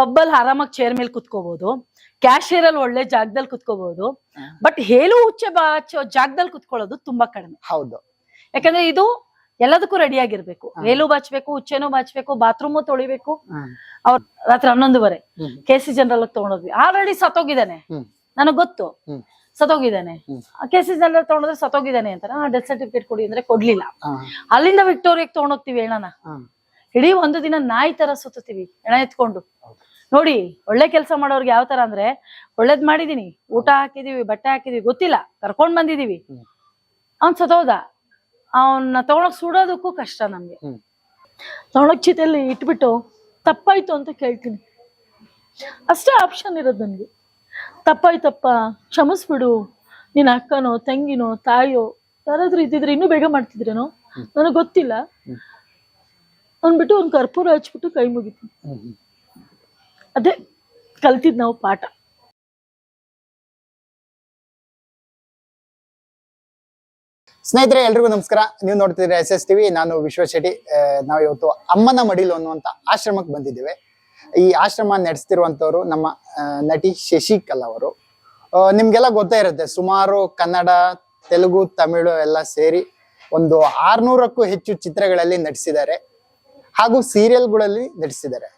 ಪಬ್ಬಲ್ಲಿ ಆರಾಮಾಗಿ ಚೇರ್ ಮೇಲೆ ಕುತ್ಕೋಬಹುದು ಕ್ಯಾಶಿಯರ್ ಅಲ್ಲಿ ಒಳ್ಳೆ ಜಾಗದಲ್ಲಿ ಕುತ್ಕೋಬಹುದು ಬಟ್ ಹೇಳು ಉಚ್ಚೆ ಬಾಚೋ ಜಾಗದಲ್ಲಿ ಕುತ್ಕೊಳ್ಳೋದು ತುಂಬಾ ಕಡಿಮೆ. ಹೌದು. ಯಾಕಂದ್ರೆ ಇದು ಎಲ್ಲದಕ್ಕೂ ರೆಡಿ ಆಗಿರ್ಬೇಕು. ಹೇಳು ಹೇಲು ಬಾಚ್ಬೇಕು ಉಚ್ಚೆನೂ ಬಾಚ್ಬೇಕು ಬಾತ್ರೂಮು ತೊಳಿಬೇಕು. ಅವ್ರ ರಾತ್ರಿ ಹನ್ನೊಂದುವರೆ. ಕೆ ಸಿ ಜನರಲ್ ತಗೊಂಡೋದ್ವಿ. ಆಲ್ರೆಡಿ ಸತ್ತೋಗಿದ್ದಾನೆ. ನನಗ್ ಗೊತ್ತು. ಸತ್ತೋಗಿದ್ದಾನೆ. ಕೆ ಸಿ ಜನರಲ್ ತಗೊಂಡ್ರೆ ಸತ್ತೋಗಿದ್ದಾನೆ ಅಂತ ಡೆತ್ ಸರ್ಟಿಫಿಕೇಟ್ ಕೊಡಿ ಅಂದ್ರೆ ಕೊಡ್ಲಿಲ್ಲ. ಅಲ್ಲಿಂದ ವಿಕ್ಟೋರಿಯಾಗೆ ತಗೊಂಡೋಗ್ತಿವಿ ಹೇಳೋಣ. ಇಡೀ ಒಂದು ದಿನ ನಾಯಿ ತರ ಸುತ್ತೀವಿ ಹೆಣ ಎತ್ಕೊಂಡು. ನೋಡಿ ಒಳ್ಳೆ ಕೆಲಸ ಮಾಡೋರ್ಗೆ ಯಾವ ತರ ಅಂದ್ರೆ ಒಳ್ಳೇದ್ ಮಾಡಿದೀನಿ ಊಟ ಹಾಕಿದೀವಿ ಬಟ್ಟೆ ಹಾಕಿದೀವಿ ಗೊತ್ತಿಲ್ಲ ಕರ್ಕೊಂಡ್ ಬಂದಿದೀವಿ. ಅವ್ನ್ ಸತೋದ. ಅವನ್ನ ತಗೊಳಕ್ ಸುಡೋದಕ್ಕೂ ಕಷ್ಟ ನಮ್ಗೆ. ತಗೊಳಕ್ ಚೀತಲ್ಲಿ ಇಟ್ಬಿಟ್ಟು ತಪ್ಪಾಯ್ತು ಅಂತ ಕೇಳ್ತೀನಿ. ಅಷ್ಟೇ ಆಪ್ಷನ್ ಇರೋದು ನನ್ಗೆ. ತಪ್ಪಾಯ್ತಪ್ಪ ಕ್ಷಮಿಸ್ಬಿಡು. ನಿನ್ನ ಅಕ್ಕನೋ ತಂಗಿನೋ ತಾಯೋ ಯಾರಾದ್ರೂ ಇದ್ದಿದ್ರೆ ಇನ್ನೂ ಬೇಗ ಮಾಡ್ತಿದ್ರೇನೋ? ನನಗೆ ಗೊತ್ತಿಲ್ಲ. ಅಂದ್ಬಿಟ್ಟು ಒಂದು ಕರ್ಪೂರ ಹಚ್ಬಿಟ್ಟು ಕೈ ಮುಗಿತೀನಿ. ಅದೇ ಕಲ್ತಿದ್ ನಾವು ಪಾಠ. ಸ್ನೇಹಿತರೆ, ಎಲ್ರಿಗೂ ನಮಸ್ಕಾರ. ನೀವು ನೋಡ್ತಿದ್ರೆ ಎಸ್ ಎಸ್ ಟಿವಿ, ನಾನು ವಿಶ್ವ ಶೆಟ್ಟಿ. ನಾವು ಇವತ್ತು ಅಮ್ಮನ ಮಡಿಲು ಅನ್ನುವಂತ ಆಶ್ರಮಕ್ಕೆ ಬಂದಿದ್ದೇವೆ. ಈ ಆಶ್ರಮ ನಡೆಸ್ತಿರುವಂತವ್ರು ನಮ್ಮ ನಟಿ ಶಶಿಕಲಾ ಅವರು. ನಿಮ್ಗೆಲ್ಲ ಗೊತ್ತೇ ಇರುತ್ತೆ, ಸುಮಾರು ಕನ್ನಡ, ತೆಲುಗು, ತಮಿಳು ಎಲ್ಲ ಸೇರಿ ಒಂದು ಆರ್ನೂರಕ್ಕೂ ಹೆಚ್ಚು ಚಿತ್ರಗಳಲ್ಲಿ ನಟಿಸಿದ್ದಾರೆ. ಹಾಗೂ ಸೀರಿಯಲ್ಗಳಲ್ಲಿ ನಟಿಸಿದ್ದಾರೆ.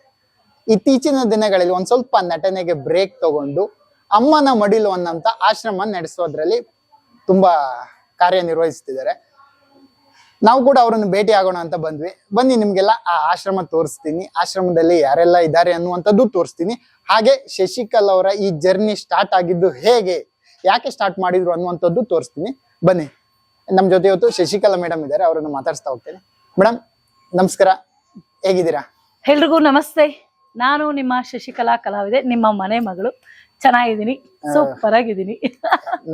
ಇತ್ತೀಚಿನ ದಿನಗಳಲ್ಲಿ ಒಂದ್ ಸ್ವಲ್ಪ ನಟನೆಗೆ ಬ್ರೇಕ್ ತಗೊಂಡು ಅಮ್ಮನ ಮಡಿಲು ಅನ್ನಂತ ಆಶ್ರಮ ನಡೆಸೋದ್ರಲ್ಲಿ ತುಂಬಾ ಕಾರ್ಯನಿರ್ವಹಿಸ್ತಿದ್ದಾರೆ ನಾವು ಕೂಡ ಅವರನ್ನು ಭೇಟಿ ಆಗೋಣ ಅಂತ ಬಂದ್ವಿ. ಬನ್ನಿ, ನಿಮ್ಗೆಲ್ಲ ಆ ಆಶ್ರಮ ತೋರಿಸ್ತೀನಿ. ಆಶ್ರಮದಲ್ಲಿ ಯಾರೆಲ್ಲ ಇದ್ದಾರೆ ಅನ್ನುವಂಥದ್ದು ತೋರಿಸ್ತೀನಿ. ಹಾಗೆ ಶಶಿಕಲ್ ಅವರ ಈ ಜರ್ನಿ ಸ್ಟಾರ್ಟ್ ಆಗಿದ್ದು ಹೇಗೆ, ಯಾಕೆ ಸ್ಟಾರ್ಟ್ ಮಾಡಿದ್ರು ಅನ್ನುವಂಥದ್ದು ತೋರಿಸ್ತೀನಿ. ಬನ್ನಿ ನಮ್ಮ ಜೊತೆ ಇವತ್ತು ಶಶಿಕಲಾ ಮೇಡಮ್ ಇದ್ದಾರೆ, ಅವರನ್ನು ಮಾತಾಡಿಸ್ತಾ ಹೋಗ್ತೇನೆ. ಮೇಡಮ್ ನಮಸ್ಕಾರ. ಹೇಗಿದ್ದೀರಾ? ಎಲ್ರಿಗೂ ನಮಸ್ತೆ. ನಾನು ನಿಮ್ಮ ಶಶಿಕಲಾ ಕಲಾವಿದೆ ನಿಮ್ಮ ಮನೆ ಮಗಳು. ಚೆನ್ನಾಗಿದ್ದೀನಿ. ಸೂಪರ್ ಆಗಿದ್ದೀನಿ.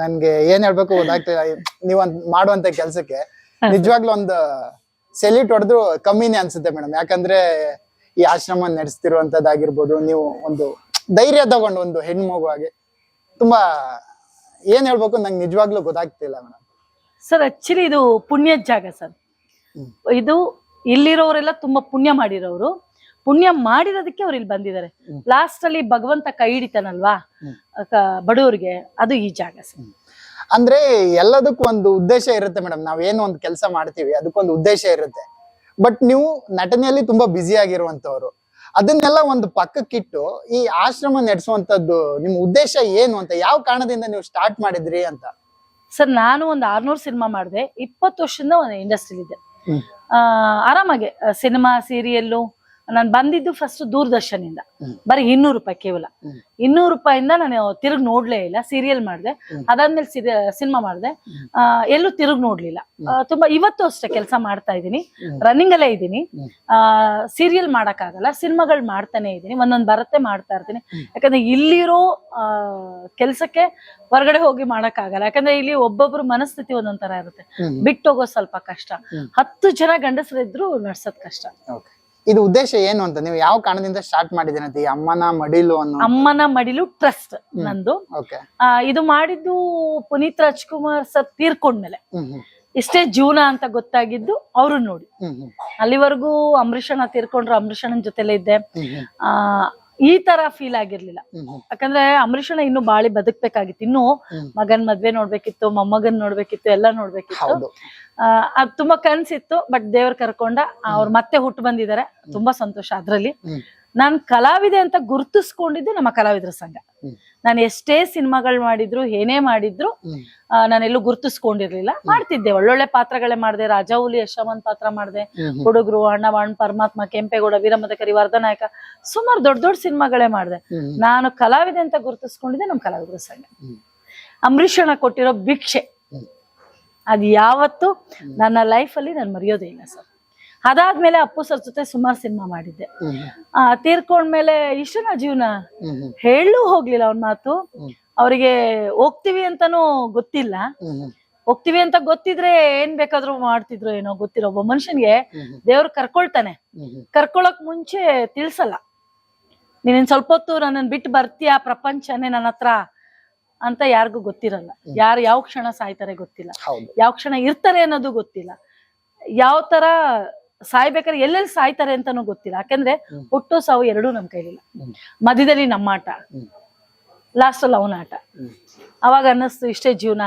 ನನ್ಗೆ ಏನ್ ಹೇಳ್ಬೇಕು ಗೊತ್ತಾಗ್ತಿಲ್ಲ ನೀವ್ ಒಂದ್ ಮಾಡುವಂತ ಕೆಲ್ಸಕ್ಕೆ ನಿಜವಾಗ್ಲೂ ಒಂದು ಸೆಲ್ಯೂಟ್ ಹೊಡೆದ್ರು ಕಮ್ಮಿನೇ ಅನ್ಸುತ್ತೆ ಮೇಡಮ್. ಯಾಕಂದ್ರೆ ಈ ಆಶ್ರಮ ನಡೆಸ್ತಿರುವಂತದ್ದಾಗಿರ್ಬೋದು ನೀವು ಒಂದು ಧೈರ್ಯ ತಗೊಂಡು ಒಂದು ಹೆಣ್ಮಗು ಹಾಗೆ ತುಂಬಾ ಏನ್ ಹೇಳ್ಬೇಕು ನಂಗೆ ನಿಜವಾಗ್ಲೂ ಗೊತ್ತಾಗ್ತಿಲ್ಲ ಮೇಡಮ್. ಸರ್ ಆಕ್ಚುಲಿ ಇದು ಪುಣ್ಯ ಜಾಗ ಸರ್ ಇದು ಇಲ್ಲಿರೋರೆಲ್ಲ ತುಂಬಾ ಪುಣ್ಯ ಮಾಡಿರೋರು. ಪುಣ್ಯ ಮಾಡಿರೋದಕ್ಕೆ ಅವ್ರು ಇಲ್ಲಿ ಬಂದಿದ್ದಾರೆ. ಲಾಸ್ಟ್ ಅಲ್ಲಿ ಭಗವಂತ ಕೈ ಹಿಡಿತಾನಲ್ವಾ? ಬಡವರಿಗೆ ಅದು ಈ ಜಾಗ ಸರ್. ಅಂದ್ರೆ ಎಲ್ಲದಕ್ಕೂ ಒಂದು ಉದ್ದೇಶ ಇರುತ್ತೆ ಮೇಡಮ್. ನಾವೇನು ಒಂದು ಕೆಲಸ ಮಾಡ್ತೀವಿ ಅದಕ್ಕೊಂದು ಉದ್ದೇಶ ಇರುತ್ತೆ. ಬಟ್ ನೀವು ನಟನೆಯಲ್ಲಿ ತುಂಬಾ ಬ್ಯುಸಿ ಆಗಿರುವಂತವ್ರು. ಅದನ್ನೆಲ್ಲ ಒಂದು ಪಕ್ಕಕ್ಕಿಟ್ಟು ಈ ಆಶ್ರಮ ನಡೆಸುವಂತದ್ದು ನಿಮ್ ಉದ್ದೇಶ ಏನು ಅಂತ ಯಾವ ಕಾರಣದಿಂದ ನೀವು ಸ್ಟಾರ್ಟ್ ಮಾಡಿದ್ರಿ ಅಂತ? ಸರ್ ನಾನು ಒಂದು ಆರ್ನೂರು ಸಿನಿಮಾ ಮಾಡಿದೆ. ಇಪ್ಪತ್ತು ವರ್ಷದಿಂದ ಒಂದು ಇಂಡಸ್ಟ್ರಿಲಿ ಇದೆ ಆ, ಆರಾಮಾಗೆ ಸಿನಿಮಾ ಸೀರಿಯಲ್ಲು ನಾನು ಬಂದಿದ್ದು ಫಸ್ಟ್ ದೂರದರ್ಶನಿಂದ. ಬರಿ ಬರೀ ಇನ್ನೂರು ರೂಪಾಯಿ ಕೇವಲ. ಇನ್ನೂರು ರೂಪಾಯಿಂದ ನಾನು ತಿರುಗ್ ನೋಡ್ಲೇ ಇಲ್ಲ ಸೀರಿಯಲ್ ಮಾಡಿದೆ. ಅದಾದ್ಮೇಲೆ ಸಿನಿಮಾ ಮಾಡಿದೆ. ಎಲ್ಲೂ ತಿರುಗ್ ನೋಡ್ಲಿಲ್ಲ. ತುಂಬಾ ಇವತ್ತು ಅಷ್ಟೇ ಕೆಲಸ ಮಾಡ್ತಾ ಇದ್ದೀನಿ. ರನ್ನಿಂಗ್ ಅಲ್ಲೇ ಇದ್ದೀನಿ. ಆ ಸೀರಿಯಲ್ ಮಾಡಕ್ಕಾಗಲ್ಲ ಸಿನಿಮಾಗಳು ಮಾಡ್ತಾನೆ ಇದ್ದೀನಿ. ಒಂದೊಂದು ಬರತ್ತೆ ಮಾಡ್ತಾ ಇರ್ತೀನಿ. ಯಾಕಂದ್ರೆ ಇಲ್ಲಿರೋ ಆ ಕೆಲ್ಸಕ್ಕೆ ಹೊರಗಡೆ ಹೋಗಿ ಮಾಡಕ್ಕಾಗಲ್ಲ. ಯಾಕಂದ್ರೆ ಇಲ್ಲಿ ಒಬ್ಬೊಬ್ರು ಮನಸ್ಥಿತಿ ಒಂದೊಂದ್ ತರ ಇರುತ್ತೆ. ಹ್ಮ್. ಬಿಟ್ಟು ಹೋಗೋದು ಸ್ವಲ್ಪ ಕಷ್ಟ. ಹತ್ತು ಜನ ಗಂಡಸರಿದ್ರು ನಡ್ಸೋದ್ ಕಷ್ಟ. ಇದು ಉದ್ದೇಶ ಏನು ಅಂತ ನೀವು ಯಾವ ಕಾರಣದಿಂದ ಸ್ಟಾರ್ಟ್ ಮಾಡಿದ್ದೀರಿ ಅಂತ ಈ ಅಮ್ಮನ ಮಡಿಲು ಅನ್ನೋ ಅಮ್ಮನ ಮಡಿಲು ಟ್ರಸ್ಟ್ ನಂದು. ಇದು ಮಾಡಿದ್ದು ಪುನೀತ್ ರಾಜ್ಕುಮಾರ್ ಸರ್ ತೀರ್ಕೊಂಡ್ಮೇಲೆ. ಇಷ್ಟೇ ಜೀವನ ಅಂತ ಗೊತ್ತಾಗಿದ್ದು ಅವ್ರು ನೋಡಿ. ಅಲ್ಲಿವರೆಗೂ ಅಂಬರೀಷಣ್ಣ ತೀರ್ಕೊಂಡ್ರು ಅಂಬರೀಷಣ್ಣನ ಜೊತೆಲೇ ಇದ್ದೆ. ಆ ಈ ತರ ಫೀಲ್ ಆಗಿರ್ಲಿಲ್ಲ. ಯಾಕಂದ್ರೆ ಅಂಬರೀಷಣ ಇನ್ನು ಬಾಳಿ ಬದುಕ್ಬೇಕಾಗಿತ್ತು. ಇನ್ನು ಮಗನ್ ಮದ್ವೆ ನೋಡ್ಬೇಕಿತ್ತು ಮೊಮ್ಮಗನ್ ನೋಡ್ಬೇಕಿತ್ತು ಎಲ್ಲ ನೋಡ್ಬೇಕಿತ್ತು. ಅದ್ ತುಂಬಾ ಕನ್ಸಿತ್ತು ಬಟ್ ದೇವ್ರ ಕರ್ಕೊಂಡ ಅವ್ರು ಮತ್ತೆ ಹುಟ್ಟು ಬಂದಿದ್ದಾರೆ. ತುಂಬಾ ಸಂತೋಷ ಅದ್ರಲ್ಲಿ. ನಾನ್ ಕಲಾವಿದೆ ಅಂತ ಗುರುತಿಸ್ಕೊಂಡಿದ್ದು ನಮ್ಮ ಕಲಾವಿದರ ಸಂಘ. ನಾನು ಎಷ್ಟೇ ಸಿನಿಮಾಗಳು ಮಾಡಿದ್ರು ಏನೇ ಮಾಡಿದ್ರು ನಾನೆಲ್ಲೂ ಗುರುತಿಸ್ಕೊಂಡಿರ್ಲಿಲ್ಲ. ಮಾಡ್ತಿದ್ದೆ. ಒಳ್ಳೊಳ್ಳೆ ಪಾತ್ರಗಳೇ ಮಾಡಿದೆ. ರಾಜಾಹುಲಿ ಯಶವಂತ್ ಪಾತ್ರ ಮಾಡಿದೆ. ಹುಡುಗರು ಅಣ್ಣವಾಣ್ ಪರಮಾತ್ಮ ಕೆಂಪೇಗೌಡ ವೀರಮದಕರಿ ವರ್ಧನಾಯಕ ಸುಮಾರು ದೊಡ್ಡ ದೊಡ್ಡ ಸಿನಿಮಾಗಳೇ ಮಾಡಿದೆ. ನಾನು ಕಲಾವಿದೆ ಅಂತ ಗುರುತಿಸ್ಕೊಂಡಿದ್ದೆ ನಮ್ಮ ಕಲಾವಿದರ ಸಂಘ. ಅಂಬರೀಷಣ ಕೊಟ್ಟಿರೋ ಭಿಕ್ಷೆ. ಅದು ಯಾವತ್ತು ನನ್ನ ಲೈಫಲ್ಲಿ ನಾನು ಮರೆಯೋದೇ ಇಲ್ಲ ಸರ್. ಅದಾದ್ಮೇಲೆ ಅಪ್ಪು ಸರ್ ಜೊತೆ ಸುಮಾರು ಸಿನಿಮಾ ಮಾಡಿದ್ದೆ. ಆ ತೀರ್ಕೊಂಡ್ಮೇಲೆ ಇಷ್ಟನ ಜೀವನ ಹೇಳೂ ಹೋಗ್ಲಿಲ್ಲ ಅವ್ನ ಮಾತು. ಅವರಿಗೆ ಹೋಗ್ತೀವಿ ಅಂತಾನೂ ಗೊತ್ತಿಲ್ಲ. ಹೋಗ್ತೀವಿ ಅಂತ ಗೊತ್ತಿದ್ರೆ ಏನ್ ಬೇಕಾದ್ರೂ ಮಾಡ್ತಿದ್ರು ಏನೋ ಗೊತ್ತಿರೋ ಒಬ್ಬ ಮನುಷ್ಯನ್ಗೆ ದೇವ್ರು ಕರ್ಕೊಳ್ತಾನೆ. ಕರ್ಕೊಳಕ್ ಮುಂಚೆ ತಿಳ್ಸಲ್ಲ. ನೀನ್ ಸ್ವಲ್ಪ ಹೊತ್ತು ನನ್ನನ್ ಬಿಟ್ಟು ಬರ್ತೀಯ ಪ್ರಪಂಚನೇ ನನ್ನ ಹತ್ರ ಅಂತ ಯಾರಿಗೂ ಗೊತ್ತಿರಲ್ಲ. ಯಾರು ಯಾವ ಕ್ಷಣ ಸಾಯ್ತಾರೆ ಗೊತ್ತಿಲ್ಲ. ಯಾವ ಕ್ಷಣ ಇರ್ತಾರೆ ಅನ್ನೋದು ಗೊತ್ತಿಲ್ಲ. ಯಾವ ತರ ಸಾಯ್ಬೇಕಾದ್ರೆ ಎಲ್ಲೆಲ್ಲಿ ಸಾಯ್ತಾರೆ ಅಂತಾನೂ ಗೊತ್ತಿಲ್ಲ. ಯಾಕಂದ್ರೆ. ಹುಟ್ಟು ಸಾವು ಎರಡೂ ನಮ್ ಕೈಲಿಲ್ಲ. ಮಧ್ಯದಲ್ಲಿ ನಮ್ಮ ಆಟ. ಲಾಸ್ಟ್ ಅಲ್ಲಿ ಅವನ ಆಟ. ಅವಾಗ ಅನ್ನಿಸ್ತು ಇಷ್ಟೇ ಜೀವನ.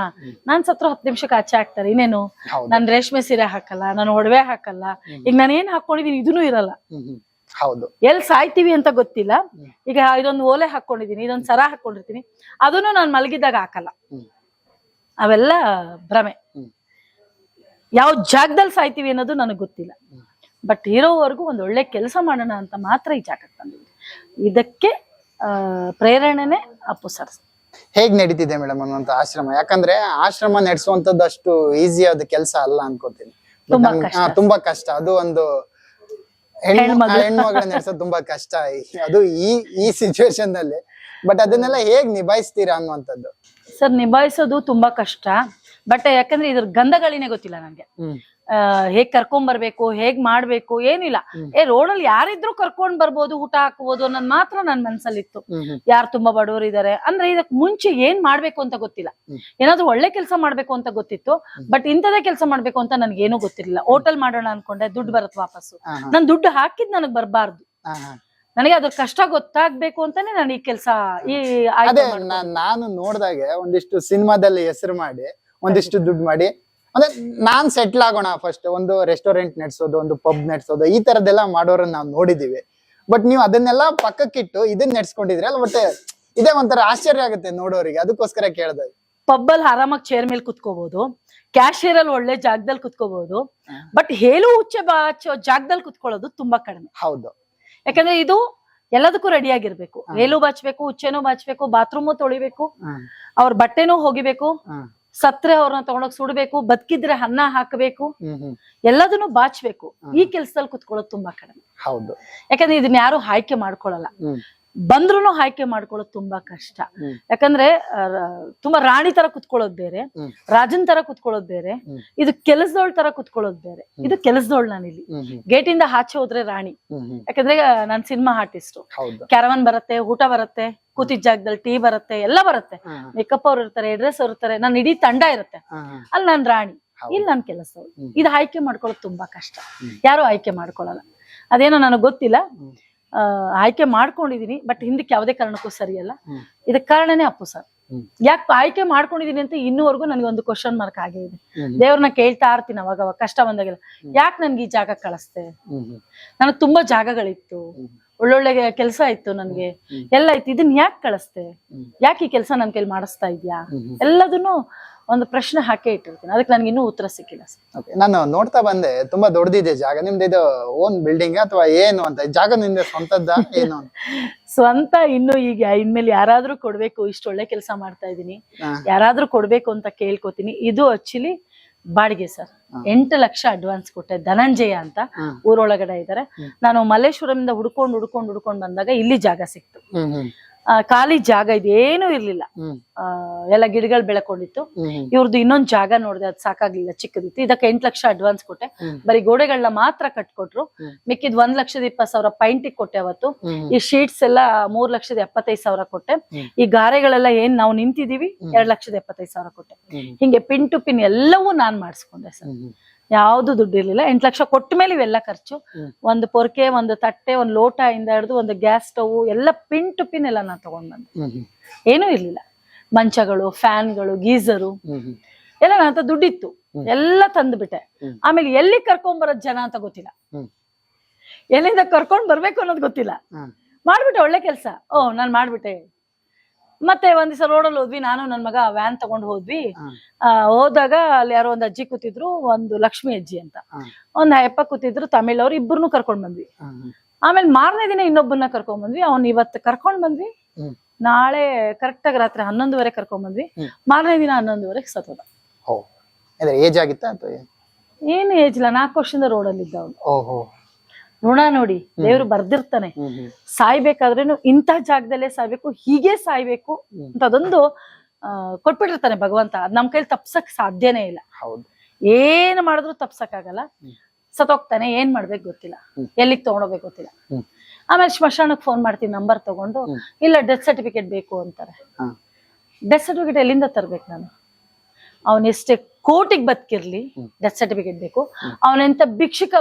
ನಾನ್ ಸತ್ರ ಹತ್ತು ನಿಮಿಷಕ್ಕೆ ಆಚೆ ಹಾಕ್ತಾರೆ ಇನ್ನೇನು? ನಾನು ರೇಷ್ಮೆ ಸೀರೆ ಹಾಕಲ್ಲ ನಾನು ಒಡವೆ ಹಾಕಲ್ಲ. ಈಗ ನಾನು ಏನ್ ಹಾಕೊಂಡಿದೀನಿ ಇದೂ ಇರಲ್ಲ. ಹೌದು. ಎಲ್ಲಿ ಸಾಯ್ತೀವಿ ಅಂತ ಗೊತ್ತಿಲ್ಲ. ಈಗ ಇದೊಂದು ಓಲೆ ಹಾಕೊಂಡಿದೀನಿ ಇದೊಂದು ಸರ ಹಾಕೊಂಡಿರ್ತೀನಿ. ಅದನ್ನು ನಾನು ಮಲಗಿದಾಗ ಹಾಕಲ್ಲ. ಅವೆಲ್ಲ ಭ್ರಮೆ. ಯಾವ ಜಾಗದಲ್ಲಿ ಸಾಯ್ತೀವಿ ಅನ್ನೋದು ನನಗೆ ಗೊತ್ತಿಲ್ಲ. ಬಟ್ ಇರೋವರೆಗೂ ಒಂದು ಒಳ್ಳೆ ಕೆಲಸ ಮಾಡೋಣ ಅಂತ ಮಾತ್ರ ಈ ಜಾಗಕ್ಕೆ ಬಂದಿದ್ವಿ. ಇದಕ್ಕೆ ಪ್ರೇರಣೆನೆ ಅಪ್ಪು ಸರ್ ಹೇಗ್ ನಡೀತಿದೆ ಮೇಡಮ್ ಅನ್ನುವಂತ ಆಶ್ರಮ? ಯಾಕಂದ್ರೆ ಆಶ್ರಮ ನಡೆಸುವಂತದ್ದು ಅಷ್ಟು ಈಸಿ ಆದ ಕೆಲಸ ಅಲ್ಲ ಅನ್ಕೋತೀನಿ. ತುಂಬಾ ಕಷ್ಟ. ಹಾ, ತುಂಬಾ ಕಷ್ಟ. ಅದು ಒಂದು. ಹೆಣ್ಮಗಳ. ನಡೆಸೋದು ತುಂಬಾ ಕಷ್ಟ. ಅದು ಈ ಈ ಸಿಚುವೇಶನ್ನಲ್ಲಿ. ಬಟ್ ಅದನ್ನೆಲ್ಲ ಹೇಗ್ ನಿಭಾಯಿಸ್ತೀರಾ ಅನ್ನುವಂಥದ್ದು? ಸರ್ ನಿಭಾಯಿಸೋದು ತುಂಬಾ ಕಷ್ಟ. ಬಟ್ ಯಾಕಂದ್ರೆ ಇದ್ರ ಗಂಧಗಳಿನೇ ಗೊತ್ತಿಲ್ಲ ನಂಗೆ ಹ್ಮ್. ಆ, ಹೇಗ್ ಕರ್ಕೊಂಡ್ ಬರ್ಬೇಕು ಹೇಗ್ ಮಾಡ್ಬೇಕು ಏನಿಲ್ಲ. ಏ ರೋಡಲ್ಲಿ ಯಾರಿದ್ರು ಕರ್ಕೊಂಡ್ ಬರ್ಬೋದು ಊಟ ಹಾಕ್ಬೋದು ಅನ್ನೋದ್ ಮಾತ್ರ ನನ್ ಮನ್ಸಲ್ಲಿತ್ತು. ಯಾರು ತುಂಬಾ ಬಡವರು ಇದಾರೆ ಅಂದ್ರೆ ಇದಕ್ ಮುಂಚೆ ಏನ್ ಮಾಡ್ಬೇಕು ಅಂತ ಗೊತ್ತಿಲ್ಲ. ಏನಾದ್ರು ಒಳ್ಳೆ ಕೆಲಸ ಮಾಡ್ಬೇಕು ಅಂತ ಗೊತ್ತಿತ್ತು ಬಟ್ ಇಂಥದೇ ಕೆಲಸ ಮಾಡ್ಬೇಕು ಅಂತ ನನ್ಗೇನು ಗೊತ್ತಿರ್ಲಿಲ್ಲ. ಹೋಟೆಲ್ ಮಾಡೋಣ ಅನ್ಕೊಂಡೆ ದುಡ್ಡು ಬರತ್ ವಾಪಸ್ಸು. ನನ್ ದುಡ್ಡು ಹಾಕಿದ್ ನನಗ್ ಬರ್ಬಾರ್ದು. ನನಗೆ ಅದ್ರ ಕಷ್ಟ ಗೊತ್ತಾಗ್ಬೇಕು ಅಂತಾನೆ ನಾನು ಈ ಕೆಲಸ ಈ ನಾನು ನೋಡಿದಾಗ ಒಂದಿಷ್ಟು ಸಿನಿಮಾದಲ್ಲಿ ಹೆಸರು ಮಾಡಿ ಒಂದಿಷ್ಟು ದುಡ್ಡು ಮಾಡಿ. ಅಂದ್ರೆ ನಾನ್ ಸೆಟ್ಲ್ ಆಗೋಣ ಫಸ್ಟ್ ಒಂದು ರೆಸ್ಟೋರೆಂಟ್ ನಡೆಸೋದು ಒಂದು ಪಬ್ ನಡೆಸೋದು ಈ ತರದೆಲ್ಲ ಮಾಡೋರನ್ನ ನಾವು ನೋಡಿದೀವಿ. ಬಟ್ ನೀವು ಅದನ್ನೆಲ್ಲ ಪಕ್ಕಕ್ಕಿಟ್ಟು ಇದನ್ನ ನಡೆಸ್ಕೊಂಡಿದ್ರಿ ಅಲ್ಲ ಬಟ್ ಇದೇ ಒಂಥರ ಆಶ್ಚರ್ಯ ಆಗುತ್ತೆ ನೋಡೋರಿಗೆ. ಅದಕ್ಕೋಸ್ಕರ ಕೇಳ್ದೆ. ಪಬ್ ಅಲ್ಲಿ ಆರಾಮಾಗಿ ಚೇರ್ ಮೇಲೆ ಕುತ್ಕೋಬಹುದು ಕ್ಯಾಶಿಯರ್ ಅಲ್ಲಿ ಒಳ್ಳೆ ಜಾಗದಲ್ಲಿ ಕುತ್ಕೋಬಹುದು ಬಟ್ ಹೇಳು ಉಚ್ಚೆ ಬಾಚೋ ಜಾಗದಲ್ಲಿ ಕುತ್ಕೊಳ್ಳೋದು ತುಂಬಾ ಕಡಿಮೆ. ಹೌದು. ಯಾಕಂದ್ರೆ ಇದು ಎಲ್ಲದಕ್ಕೂ ರೆಡಿ ಆಗಿರ್ಬೇಕು. ಹೇಳು ಬಾಚ್ಬೇಕು ಹುಚ್ಚೆನೂ ಬಾಚ್ಬೇಕು ಬಾತ್ರೂಮು ತೊಳಿಬೇಕು ಅವ್ರ ಬಟ್ಟೆನೂ ಹೋಗಿಬೇಕು. ಸತ್ರೆ ಅವ್ರನ್ನ ತಗೊಂಡೋಗಿ ಸುಡ್ಬೇಕು ಬದುಕಿದ್ರೆ ಅನ್ನ ಹಾಕಬೇಕು ಎಲ್ಲದನ್ನು ಬಾಚ್ಬೇಕು. ಈ ಕೆಲ್ಸದಲ್ಲಿ ಕುತ್ಕೊಳ್ಳೋದು ತುಂಬಾ ಕಡಿಮೆ. ಹೌದು. ಯಾಕಂದ್ರೆ ಇದನ್ನ ಯಾರು ಆಯ್ಕೆ ಮಾಡ್ಕೊಳಲ್ಲ. ಬಂದ್ರು ಆಯ್ಕೆ ಮಾಡ್ಕೊಳ್ಳೋದು ತುಂಬಾ ಕಷ್ಟ. ಯಾಕಂದ್ರೆ ತುಂಬಾ ರಾಣಿ ತರ ಕುತ್ಕೊಳ್ಳೋದು ಬೇರೆ ರಾಜನ್ ತರ ಕುತ್ಕೊಳ್ಳೋದು ಬೇರೆ ಇದು ಕೆಲಸದೋಳ್ ತರ ಕುತ್ಕೊಳ್ಳೋದು ಬೇರೆ. ಇದು ಕೆಲಸದೋಳ್ ನಾನು ಇಲ್ಲಿ. ಗೇಟಿಂದ ಆಚೆ ಹೋದ್ರೆ ರಾಣಿ. ಯಾಕಂದ್ರೆ ನಾನ್ ಸಿನಿಮಾ ಆರ್ಟಿಸ್ಟ್. ಕ್ಯಾರವನ್ ಬರುತ್ತೆ ಊಟ ಬರುತ್ತೆ ಕೂತಿದ್ ಜಾಗದಲ್ಲಿ ಟೀ ಬರುತ್ತೆ ಎಲ್ಲ ಬರುತ್ತೆ. ಮೇಕಪ್ ಅವ್ರು ಇರ್ತಾರೆ ಎಡ್ರೆಸ್ ಅವ್ರು ಇರ್ತಾರೆ ನನ್ನ ಇಡೀ ತಂಡ ಇರುತ್ತೆ. ಅಲ್ಲಿ ನಾನ್ ರಾಣಿ. ಇಲ್ಲಿ ನನ್ನ ಕೆಲಸ. ಇದು ಆಯ್ಕೆ ಮಾಡ್ಕೊಳ್ಳೋದು ತುಂಬಾ ಕಷ್ಟ. ಯಾರು ಆಯ್ಕೆ ಮಾಡ್ಕೊಳ್ಳಲ್ಲ. ಅದೇನೋ ನನಗೆ ಗೊತ್ತಿಲ್ಲ. ಆಯ್ಕೆ ಮಾಡ್ಕೊಂಡಿದೀನಿ ಬಟ್ ಹಿಂದಕ್ಕೆ ಯಾವುದೇ ಕಾರಣಕ್ಕೂ ಸರಿಯಲ್ಲ. ಇದಕ್ಕೆ ಇದಕ್ ಕಾರಣನೇ ಅಪ್ಪು ಸರ್. ಯಾಕ ಯಾಕೆ ಆಯ್ಕೆ ಮಾಡ್ಕೊಂಡಿದೀನಿ ಅಂತ ಇನ್ನೂವರೆಗೂ ನನಗೆ ಒಂದು ಕ್ವಶನ್ ಮಾರ್ಕ್ ಆಗೇ ಇದೆ. ದೇವ್ರನ್ನ ಕೇಳ್ತಾ ಇರ್ತೀನಿ ಅವಾಗ ಅವಾಗ ಕಷ್ಟ ಬಂದಾಗೆಲ್ಲ. ಯಾಕೆ ನನ್ಗೆ ಈ ಜಾಗ ಕಳಿಸ್ತೆ ನನಗೆ ತುಂಬಾ ಜಾಗಗಳಿತ್ತು. ಒಳ್ಳೊಳ್ಳೆ ಕೆಲಸ ಇತ್ತು ನನ್ಗೆ. ಎಲ್ಲ ಇತ್ತು ಇದನ್ನ ಯಾಕೆ ಕಳಿಸ್ತೆ ಯಾಕೆ ಈ ಕೆಲಸ ನನ್ ಕೈಲಿ ಮಾಡಿಸ್ತಾ ಇದ್ಯಾ. ಎಲ್ಲದನ್ನು ಒಂದು ಪ್ರಶ್ನೆ ಹಾಕೇ ಇಟ್ಟಿರ್ತೀನಿ. ಅದಕ್ಕೆ ನನ್ಗೆ ಇನ್ನೂ ಉತ್ತರ ಸಿಕ್ಕಿಲ್ಲ ಸರ್. ನಾನು ನೋಡ್ತಾ ಬಂದೆ ತುಂಬಾ ದೊಡ್ಡದಿದೆ ಜಾಗ. ನಿಮ್ದು ಇದು ಓನ್ ಬಿಲ್ಡಿಂಗ್ ಅಥವಾ ಏನು ಅಂತ? ಜಾಗ ನಿಮ್ದು ಸ್ವಂತದ್ದ ಏನು ಅಂತ? ಸ್ವಂತ ಇನ್ನು ಈಗ ಇನ್ಮೇಲೆ ಯಾರಾದ್ರೂ ಕೊಡ್ಬೇಕು ಇಷ್ಟೊಳ್ಳೆ ಕೆಲಸ ಮಾಡ್ತಾ ಇದೀನಿ. ಯಾರಾದ್ರೂ ಕೊಡ್ಬೇಕು ಅಂತ ಕೇಳ್ಕೊತೀನಿ. ಇದು ಆಕ್ಚುಲಿ ಬಾಡಿಗೆ ಸರ್. ಎಂಟು ಲಕ್ಷ ಅಡ್ವಾನ್ಸ್ ಕೊಟ್ಟೆ. ಧನಂಜಯ ಅಂತ ಊರೊಳಗಡೆ ಇದ್ದಾರೆ. ನಾನು ಮಲ್ಲೇಶ್ವರಮಿಂದ ಹುಡ್ಕೊಂಡು ಹುಡ್ಕೊಂಡು ಹುಡ್ಕೊಂಡು ಬಂದಾಗ ಇಲ್ಲಿ ಜಾಗ ಸಿಕ್ತು. ಖಾಲಿ ಜಾಗ ಇದೇನು ಇರ್ಲಿಲ್ಲ. ಆ, ಎಲ್ಲ ಗಿಡಗಳು ಬೆಳಕೊಂಡಿತ್ತು. ಇವ್ರದ್ದು ಇನ್ನೊಂದ್ ಜಾಗ ನೋಡಿದೆ ಅದ್ ಸಾಕಾಗ್ಲಿಲ್ಲ ಚಿಕ್ಕದಿತ್ತು. ಇದಕ್ಕೆ ಎಂಟ್ ಲಕ್ಷ ಅಡ್ವಾನ್ಸ್ ಕೊಟ್ಟೆ. ಬರೀ ಗೋಡೆಗಳನ್ನ ಮಾತ್ರ ಕಟ್ಕೊಟ್ರು. ಮಿಕ್ಕಿದ್ ಒಂದ್ ಲಕ್ಷದ ಇಪ್ಪತ್ ಸಾವಿರ ಪೈಂಟಿಗೆ ಕೊಟ್ಟೆ ಅವತ್ತು. ಈ ಶೀಟ್ಸ್ ಎಲ್ಲ ಮೂರ್ ಲಕ್ಷದ ಎಪ್ಪತ್ತೈದು ಸಾವಿರ ಕೊಟ್ಟೆ. ಈ ಗಾರೆಗಳೆಲ್ಲ ಏನ್ ನಾವು ನಿಂತಿದೀವಿ ಎರಡ್ ಲಕ್ಷದ ಎಪ್ಪತ್ತೈದು ಸಾವಿರ ಕೊಟ್ಟೆ. ಹಿಂಗೆ ಪಿನ್ ಟು ಪಿನ್ ಎಲ್ಲವೂ ನಾನ್ ಮಾಡಿಸ್ಕೊಂಡೆ ಸರ್. ಯಾವ್ದು ದುಡ್ಡು ಇರ್ಲಿಲ್ಲ. ಎಂಟ್ ಲಕ್ಷ ಕೊಟ್ಟ ಮೇಲೆ ಇವೆಲ್ಲ ಖರ್ಚು. ಒಂದು ಪೊರ್ಕೆ ಒಂದು ತಟ್ಟೆ ಒಂದು ಲೋಟ ಇಂದ ಹಿಡಿದು ಒಂದು ಗ್ಯಾಸ್ ಸ್ಟವ್ ಎಲ್ಲ ಪಿನ್ ಟು ಪಿನ್ ಎಲ್ಲ ನಾನು ತಗೊಂಡ್ ಬಂದೆ. ಏನೂ ಇರ್ಲಿಲ್ಲ. ಮಂಚಗಳು ಫ್ಯಾನ್ಗಳು ಗೀಸರು. ಎಲ್ಲ ನನ್ನ ಹತ್ರ ದುಡ್ಡಿತ್ತು. ಎಲ್ಲ ತಂದ್ಬಿಟ್ಟೆ. ಬಿಟ್ಟೆ ಆಮೇಲೆ ಎಲ್ಲಿ ಕರ್ಕೊಂಡ್ ಬರೋದ್ ಜನ ಅಂತ ಗೊತ್ತಿಲ್ಲ. ಎಲ್ಲಿಂದ ಕರ್ಕೊಂಡ್ ಬರ್ಬೇಕು ಅನ್ನೋದು ಗೊತ್ತಿಲ್ಲ. ಮಾಡ್ಬಿಟ್ಟೆ ಒಳ್ಳೆ ಕೆಲಸ. ಓ ನಾನ್ ಮಾಡ್ಬಿಟ್ಟೆ. ಮತ್ತೆ ಒಂದ್ ದಿವಸ ರೋಡಲ್ಲಿ ಹೋದ್ವಿ ನಾನು ನನ್ ಮಗ ವ್ಯಾನ್ ತಗೊಂಡ್ ಹೋದ್ವಿ. ಆ, ಹೋದಾಗ ಅಲ್ಲಿ ಯಾರೋ ಒಂದ್ ಅಜ್ಜಿ ಕೂತಿದ್ರು ಒಂದು ಲಕ್ಷ್ಮಿ ಅಜ್ಜಿ ಅಂತ. ಒಂದ್ ಅಯ್ಯಪ್ಪ ಕೂತಿದ್ರು ತಮಿಳ್ ಅವ್ರು ಇಬ್ಬರನ್ನು ಕರ್ಕೊಂಡ್ ಬಂದ್ವಿ. ಆಮೇಲೆ ಮಾರನೇ ದಿನ ಇನ್ನೊಬ್ಬನ್ನ ಕರ್ಕೊಂಡ್ ಬಂದ್ವಿ ಅವ್ನ್ ಇವತ್ತು ಕರ್ಕೊಂಡ್ ಬಂದ್ವಿ. ಹ್ಮ್. ನಾಳೆ ಕರೆಕ್ಟ್ ಆಗಿ ರಾತ್ರಿ ಹನ್ನೊಂದುವರೆ ಕರ್ಕೊಂಡ್ ಬಂದ್ವಿ. ಮಾರನೇ ದಿನ ಹನ್ನೊಂದುವರೆಗೆ ಸತ್ತೋದ. ಅಂದ್ರೆ ಏಜ್ ಆಗಿತ್ತಾ ಅಥವಾ ಏನು? ಏನು ಏಜ್ ಇಲ್ಲ ನಾಲ್ಕು ವರ್ಷದಿಂದ ರೋಡಲ್ಲಿ ಇದ್ದ ಅವ್ನು. ಓಹೋ. ಋಣ ನೋಡಿ ದೇವ್ರು ಬರ್ದಿರ್ತಾನೆ. ಸಾಯ್ಬೇಕಾದ್ರೇನು ಇಂಥ ಜಾಗದಲ್ಲೇ ಸಾಯ್ಬೇಕು ಹೀಗೆ ಸಾಯ್ಬೇಕು. ಅಂತ ಅದೊಂದು ಕೊಟ್ಬಿಟ್ಟಿರ್ತಾನೆ ಭಗವಂತ. ಅದ್ ನಮ್ ಕೈಲಿ ತಪ್ಸಕ್ ಸಾಧ್ಯನೇ ಇಲ್ಲ. ಹೌದು. ಏನ್ ಮಾಡಿದ್ರು ತಪ್ಸಕ್ಕಾಗಲ್ಲ. ಆಗಲ್ಲ ಸತ್ತೋಗ್ತಾನೆ ಏನ್ ಮಾಡ್ಬೇಕು ಗೊತ್ತಿಲ್ಲ. ಎಲ್ಲಿಗೆ ಎಲ್ಲಿಗ್ ತಗೊಂಡೋಗ್ಬೇಕು ಗೊತ್ತಿಲ್ಲ. ಆಮೇಲೆ ಸ್ಮಶಾನಕ್ ಫೋನ್ ಮಾಡ್ತೀನಿ ನಂಬರ್ ತಗೊಂಡು ಇಲ್ಲ ಡೆತ್ ಸರ್ಟಿಫಿಕೇಟ್ ಬೇಕು ಅಂತಾರೆ. ಡೆತ್ ಸರ್ಟಿಫಿಕೇಟ್ ಎಲ್ಲಿಂದ ತರ್ಬೇಕು ನಾನು? ಅವನ್ ಎಷ್ಟೇ ಕೋಟಿಗೆ ಬದುಕಿರ್ಲಿ ಡೆತ್ ಸರ್ಟಿಫಿಕೇಟ್ ಬೇಕು. ಅವನೆಂತ ಭಿಕ್ಷಕ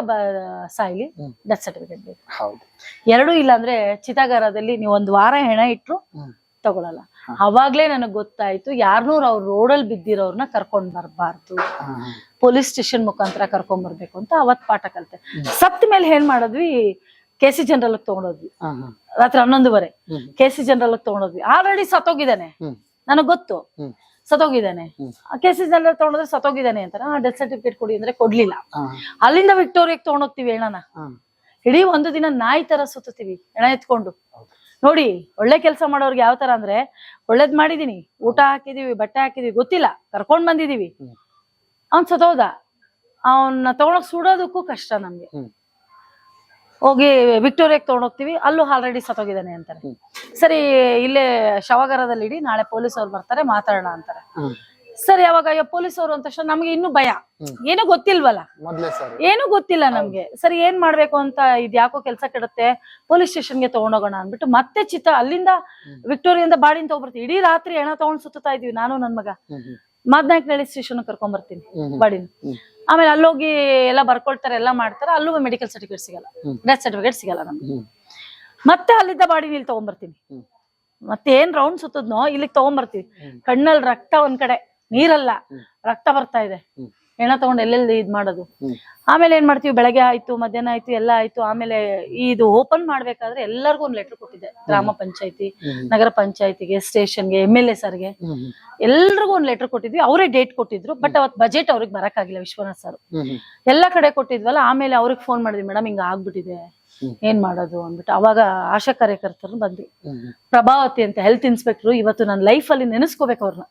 ಸಾಯ್ಲಿ ಡೆತ್ ಸರ್ಟಿಫಿಕೇಟ್ ಬೇಕು. ಎರಡೂ ಇಲ್ಲ ಅಂದ್ರೆ ಚಿತಾಗಾರದಲ್ಲಿ ನೀವು ಒಂದ್ ವಾರ ಹೆಣ ಇಟ್ರು. ತಗೊಳಲ್ಲ. ಅವಾಗ್ಲೇ ನನಗ್ ಗೊತ್ತಾಯ್ತು ಯಾರ್ನೂರ್ ಅವ್ರ ರೋಡಲ್ಲಿ ಬಿದ್ದಿರೋರ್ನ ಕರ್ಕೊಂಡ್ ಬರ್ಬಾರ್ದು. ಪೊಲೀಸ್ ಸ್ಟೇಷನ್ ಮುಖಾಂತರ ಕರ್ಕೊಂಡ್ ಬರ್ಬೇಕು ಅಂತ ಅವತ್ ಪಾಠ ಕಲ್ತೆ. ಸತ್ ಮೇಲೆ ಏನ್ ಮಾಡಿದ್ವಿ ಕೆ ಸಿ ಜನರಲ್ ತಗೊಂಡೋದ್ವಿ. ರಾತ್ರಿ ಹನ್ನೊಂದುವರೆ. ಕೆ ಸಿ ಜನರಲ್ ತಗೊಂಡೋದ್ವಿ. ಆಲ್ರೆಡಿ ಸತ್ತೋಗಿದ್ದಾನೆ. ನನಗ್ ಗೊತ್ತು. ಸತ್ತೋಗಿದ್ದಾನೆ. ಕೇಸಸ್ ಎಲ್ಲ ತಗೊಂಡ್ರೆ ಸತ್ತೋಗಿದ್ದಾನೆ ಅಂತ ಡೆತ್ ಸರ್ಟಿಫಿಕೇಟ್ ಕೊಡಿ ಅಂದ್ರೆ ಕೊಡ್ಲಿಲ್ಲ. ಅಲ್ಲಿಂದ ವಿಕ್ಟೋರಿಯಾಗ ತಗೊಂಡೋಗ್ತಿವಿ ಅಣ್ಣನ ಹಾ. ಇಡೀ ಒಂದು ದಿನ ನಾಯಿ ತರ ಸುತ್ತೀವಿ ಹೆಣ ಎತ್ಕೊಂಡು. ನೋಡಿ ಒಳ್ಳೆ ಕೆಲಸ ಮಾಡೋರ್ಗೆ ಯಾವ ತರ ಅಂದ್ರೆ ಒಳ್ಳೇದ್ ಮಾಡಿದೀನಿ. ಊಟ ಹಾಕಿದೀವಿ ಬಟ್ಟೆ ಹಾಕಿದೀವಿ ಗೊತ್ತಿಲ್ಲ. ಕರ್ಕೊಂಡ್ ಬಂದಿದೀವಿ. ಅವ್ನ್ ಸತೋದ ಅವನ್ನ ತಗೊಂಡೋಗ್ ಸುಡೋದಕ್ಕೂ ಕಷ್ಟ ನಮ್ಗೆ. ಹೋಗಿ ವಿಕ್ಟೋರಿಯಾಗೆ ತಗೊಂಡೋಗ್ತೀವಿ. ಅಲ್ಲೂ ಆಲ್ರೆಡಿ ಸತ್ತೋಗಿದ್ದಾನೆ ಅಂತಾರೆ. ಸರಿ ಇಲ್ಲೇ ಶವಗಾರದಲ್ಲಿ ಇಡಿ ನಾಳೆ ಪೊಲೀಸ್ ಅವ್ರು ಬರ್ತಾರೆ ಮಾತಾಡೋಣ ಅಂತಾರೆ. ಸರಿ ಅವಾಗ ಅಯ್ಯೋ ಪೊಲೀಸ್ ಅವರು ಅಂದ ತಕ್ಷಣ ನಮ್ಗೆ ಇನ್ನು ಭಯ. ಏನೂ ಗೊತ್ತಿಲ್ವಲ್ಲ? ಏನೂ ಗೊತ್ತಿಲ್ಲ ನಮ್ಗೆ. ಸರಿ ಏನ್ ಮಾಡ್ಬೇಕು ಅಂತ ಇದ್ ಯಾಕೋ ಕೆಲ್ಸ ಕೆಡುತ್ತೆ ಪೊಲೀಸ್ ಸ್ಟೇಷನ್ಗೆ ತಗೊಂಡೋಗೋಣ ಅನ್ಬಿಟ್ಟು ಮತ್ತೆ ಚಿತ್ತ ಅಲ್ಲಿಂದ ವಿಕ್ಟೋರಿಯಿಂದ ಬಾಡಿನ ತಗೊಂಡ್ಬರ್ತೀವಿ. ಇಡೀ ರಾತ್ರಿ ಹೆಣ ತಗೊಂಡ್ ಸುತ್ತಾ ಇದೀವಿ ನಾನು ನನ್ ಮಗ. ಮಾದ್ನಾಯ್ಕನಹಳ್ಳಿ ಸ್ಟೇಷನ್ ಕರ್ಕೊಂಡ್ ಬರ್ತೀನಿ. ಬಾಡಿನ. ಆಮೇಲೆ ಅಲ್ಲೋಗಿ ಎಲ್ಲ ಬರ್ಕೊಳ್ತಾರೆ ಎಲ್ಲ ಮಾಡ್ತಾರೆ ಅಲ್ಲೂ ಮೆಡಿಕಲ್ ಸರ್ಟಿಫಿಕೇಟ್ ಸಿಗಲ್ಲ. ಡೆತ್ ಸರ್ಟಿಫಿಕೇಟ್ ಸಿಗಲ್ಲ ನಮ್ಗೆ ಮತ್ತೆ ಅಲ್ಲಿದ್ದ ಬಾಡಿನ ಇಲ್ಲಿ ತಗೊಂಡ್ಬರ್ತೀನಿ. ಮತ್ತೆ ಏನ್ ರೌಂಡ್ ಸುತ್ತದ್ನೋ ಇಲ್ಲಿಗೆ ತಗೊಂಡ್ಬರ್ತೀವಿ. ಕಣ್ಣಲ್ಲಿ ರಕ್ತ ಒಂದ್ ಕಡೆ ನೀರಲ್ಲ ರಕ್ತ ಬರ್ತಾ ಇದೆ. ಹೆಣ ತಗೊಂಡ್ ಎಲ್ಲೆಲ್ಲಿ ಇದ್ ಮಾಡೋದು? ಆಮೇಲೆ ಏನ್ ಮಾಡ್ತೀವಿ? ಬೆಳಗ್ಗೆ ಆಯ್ತು ಮಧ್ಯಾಹ್ನ ಆಯ್ತು ಎಲ್ಲ ಆಯ್ತು. ಆಮೇಲೆ ಇದು ಓಪನ್ ಮಾಡ್ಬೇಕಾದ್ರೆ ಎಲ್ಲರಿಗೂ ಒಂದ್ ಲೆಟರ್ ಕೊಟ್ಟಿದ್ದೆ. ಗ್ರಾಮ ಪಂಚಾಯತಿ ನಗರ ಪಂಚಾಯತಿಗೆ ಸ್ಟೇಷನ್ಗೆ ಎಂ ಎಲ್ ಎ ಸರ್ಗೆ. ಎಲ್ರಿಗೂ ಒಂದ್ ಲೆಟರ್ ಕೊಟ್ಟಿದ್ವಿ. ಅವರೇ ಡೇಟ್ ಕೊಟ್ಟಿದ್ರು ಬಟ್ ಅವತ್ ಬಜೆಟ್ ಅವ್ರಿಗೆ ಬರಕ್ಕಾಗಿಲ್ಲ ವಿಶ್ವನಾಥ್ ಸರ್. ಎಲ್ಲ ಕಡೆ ಕೊಟ್ಟಿದ್ವಲ್ಲ ಆಮೇಲೆ ಅವ್ರಿಗೆ ಫೋನ್ ಮಾಡಿದ್ವಿ ಮೇಡಮ್ ಹಿಂಗ ಆಗ್ಬಿಟ್ಟಿದೆ. ಏನ್ ಮಾಡೋದು? ಅಂದ್ಬಿಟ್ಟು. ಅವಾಗ ಆಶಾ ಕಾರ್ಯಕರ್ತರು ಬಂದ್ರು. ಹ್ಮ್. ಪ್ರಭಾವತಿ ಅಂತ ಹೆಲ್ತ್ ಇನ್ಸ್ಪೆಕ್ಟರ್ ಇವತ್ತು ನನ್ನ ಲೈಫ್ ಅಲ್ಲಿ ನೆನೆಸ್ಕೋಬೇಕು ಅವ್ರನ್ನ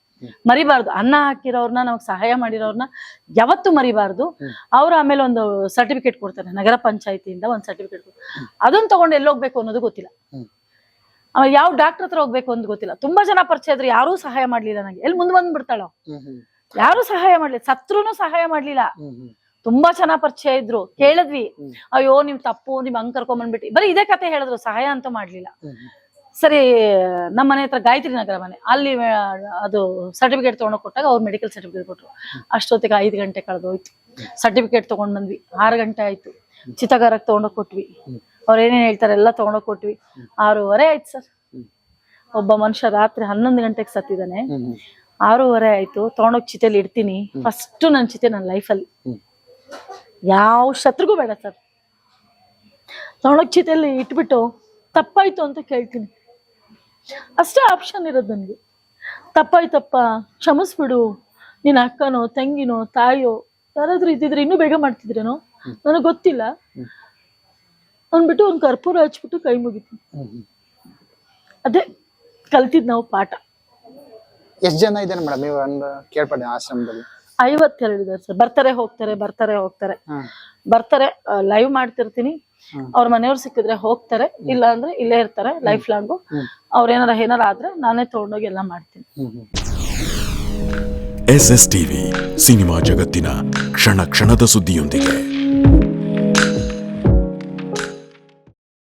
ಮರಿಬಾರ್ದು. ಅನ್ನ ಹಾಕಿರೋರ್ನ ನಮಗ್ ಸಹಾಯ ಮಾಡಿರೋರ್ನ ಯಾವತ್ತು ಮರಿಬಾರ್ದು. ಅವ್ರು ಆಮೇಲೆ ಒಂದು ಸರ್ಟಿಫಿಕೇಟ್ ಕೊಡ್ತಾರೆ ನಗರ ಪಂಚಾಯತಿಯಿಂದ ಒಂದು ಸರ್ಟಿಫಿಕೇಟ್ ಅದನ್ನ ತಗೊಂಡು ಎಲ್ಲೋಗ್ಬೇಕು ಅನ್ನೋದು ಗೊತ್ತಿಲ್ಲ. ಆಮೇಲೆ ಯಾವ ಡಾಕ್ಟರ್ ಹತ್ರ ಹೋಗ್ಬೇಕು ಅಂತ ಗೊತ್ತಿಲ್ಲ. ತುಂಬಾ ಜನ ಪರಿಚಯ ಇದ್ರು ಯಾರೂ ಸಹಾಯ ಮಾಡ್ಲಿಲ್ಲ ನಂಗೆ. ಎಲ್ಲಿ ಮುಂದೆ ಬಂದ್ಬಿಡ್ತಾಳೋ. ಯಾರು ಸಹಾಯ ಮಾಡ್ಲಿಲ್ಲ. ಸತ್ರುನು ಸಹಾಯ ಮಾಡ್ಲಿಲ್ಲ. ತುಂಬಾ ಚೆನ್ನಾಗ್ ಪರಿಚಯ ಇದ್ರು. ಕೇಳಿದ್ವಿ. ಅಯ್ಯೋ ನಿಮ್ ತಪ್ಪು ನಿಮ್ ಹಂಗ್ ಕರ್ಕೊಂಡ್ ಬಂದ್ಬಿಟ್ಟು ಬರೀ ಇದೇ ಕತೆ ಹೇಳಿದ್ರು. ಸಹಾಯ ಅಂತ ಮಾಡ್ಲಿಲ್ಲ. ಸರಿ, ನಮ್ಮ ಮನೆ ಹತ್ರ ಗಾಯತ್ರಿ ನಗರ ಮನೆ. ಅಲ್ಲಿ ಅದು ಸರ್ಟಿಫಿಕೇಟ್ ತೊಗೊಂಡು ಕೊಟ್ಟಾಗ ಅವ್ರು ಮೆಡಿಕಲ್ ಸರ್ಟಿಫಿಕೇಟ್ ಕೊಟ್ಟರು ಅಷ್ಟೊತ್ತಿಗೆ ಐದು ಗಂಟೆ ಕಳೆದೋಯ್ತು. ಸರ್ಟಿಫಿಕೇಟ್ ತಗೊಂಡ್ ಬಂದ್ವಿ. ಆರು ಗಂಟೆ ಆಯ್ತು. ಚಿತ್ತಗಾರಕ್ಕೆ ತಗೊಂಡೋಗಿ ಕೊಟ್ವಿ. ಅವ್ರು ಏನೇನು ಹೇಳ್ತಾರೆ ಎಲ್ಲ ತಗೊಂಡೋಗ್ ಕೊಟ್ವಿ. ಆರೂವರೆ ಆಯ್ತು ಸರ್. ಒಬ್ಬ ಮನುಷ್ಯ ರಾತ್ರಿ ಹನ್ನೊಂದು ಗಂಟೆಗೆ ಸತ್ತಿದ್ದಾನೆ. ಆರೂವರೆ ಆಯ್ತು. ತೊಗೊಂಡೋಗಿ ಚಿತೆಲಿ ಇಡ್ತೀನಿ. ಫಸ್ಟ್ ನನ್ನ ಚಿತೆ ನನ್ನ ಲೈಫಲ್ಲಿ. ಯಾವ ಶತ್ರುಗೂ ಬೇಡ ಸರ್. ತೊಗೊಂಡೋಗಿ ಚಿತೆಯಲ್ಲಿ ಇಟ್ಬಿಟ್ಟು ತಪ್ಪಾಯ್ತು ಅಂತ ಕೇಳ್ತೀನಿ. ಅಷ್ಟೇ ಆಪ್ಷನ್ ಇರೋದು ನನಗೆ. ತಪ್ಪಾಯ್ತಪ್ಪ ಕ್ಷಮಿಸ್ಬಿಡು. ನಿನ್ನ ಅಕ್ಕನೋ ತಂಗಿನೋ ತಾಯಿಯೋ ಯಾರಾದ್ರೂ ಇದ್ದಿದ್ರೆ ಇನ್ನೂ ಬೇಗ ಮಾಡ್ತಿದ್ರೇನೋ? ನನಗೆ ಗೊತ್ತಿಲ್ಲ. ಅಂದ್ಬಿಟ್ಟು ಒಂದು ಕರ್ಪೂರ ಹಚ್ಬಿಟ್ಟು ಕೈ ಮುಗಿತೀನಿ. ಹ್ಮ್. ಅದೇ ಕಲ್ತಿದ್ ನಾವು ಪಾಠ. ಎಷ್ಟು ಜನ ಇದ್ದಾರೆ ಮೇಡಮ್? ನೀವು ಕೇಳ್ಪಟ್ಟೆ ಆಶ್ರಮದಲ್ಲಿ. ಐವತ್ತೆರಡು ಇದ್ದಾರೆ ಸರ್. ಬರ್ತಾರೆ ಹೋಗ್ತಾರೆ ಬರ್ತಾರೆ ಹೋಗ್ತಾರೆ. ಬರ್ತಾರೆ ಲೈವ್ ಮಾಡ್ತಿರ್ತೀನಿ. ಅವ್ರ ಮನೆಯವ್ರು ಸಿಕ್ಕಿದ್ರೆ ಹೋಗ್ತಾರೆ. ಇಲ್ಲ ಅಂದ್ರೆ ಇಲ್ಲೇ ಇರ್ತಾರೆ ಲೈಫ್ ಲಾಂಗು. ಅವ್ರೇನಾರ ಏನಾರ ಆದ್ರೆ ನಾನೇ ತಗೊಂಡೋಗಿ ಎಲ್ಲ ಮಾಡ್ತೀನಿ. ಎಸ್ ಎಸ್ ಟಿವಿ ಸಿನಿಮಾ ಜಗತ್ತಿನ ಕ್ಷಣ ಕ್ಷಣದ ಸುದ್ದಿಯೊಂದಿಗೆ